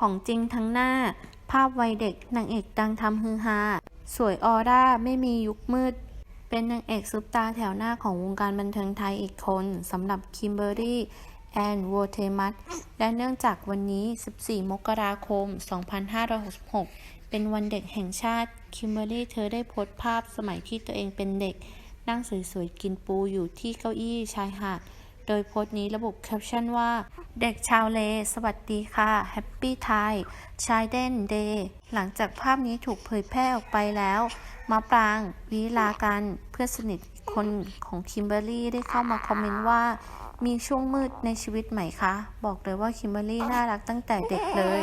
ของจริงทั้งหน้า ภาพวัยเด็กนางเอกดังทำฮือฮา สวยออร่าไม่มียุคมืด เป็นนางเอกซุปตาแถวหน้าของวงการบันเทิงไทยอีกคนสำหรับคิมเบอรี่แอนโวเทมัสและเนื่องจากวันนี้ 14 มกราคม 2566 เป็นวันเด็กแห่งชาติ คิมเบอรี่เธอได้โพสต์ภาพสมัยที่ตัวเองเป็นเด็ก นั่งสวยๆ กินปูอยู่ที่เก้าอี้ชายหาด โดยโพสต์นี้ระบุแคปชั่นว่า เด็กชาวเล สวัสดีค่ะ แฮปปี้ไทยชายเดนเดย์หลังจากภาพนี้ถูกเผยแพร่ออกไปแล้วมาปรางวิลากันเพื่อนสนิทคนของคิมเบอร์รี่ได้เข้ามาคอมเมนต์ว่า มีช่วงมืดในชีวิตไหมคะ บอกเลยว่าคิมเบอร์รี่น่ารักตั้งแต่เด็กเลย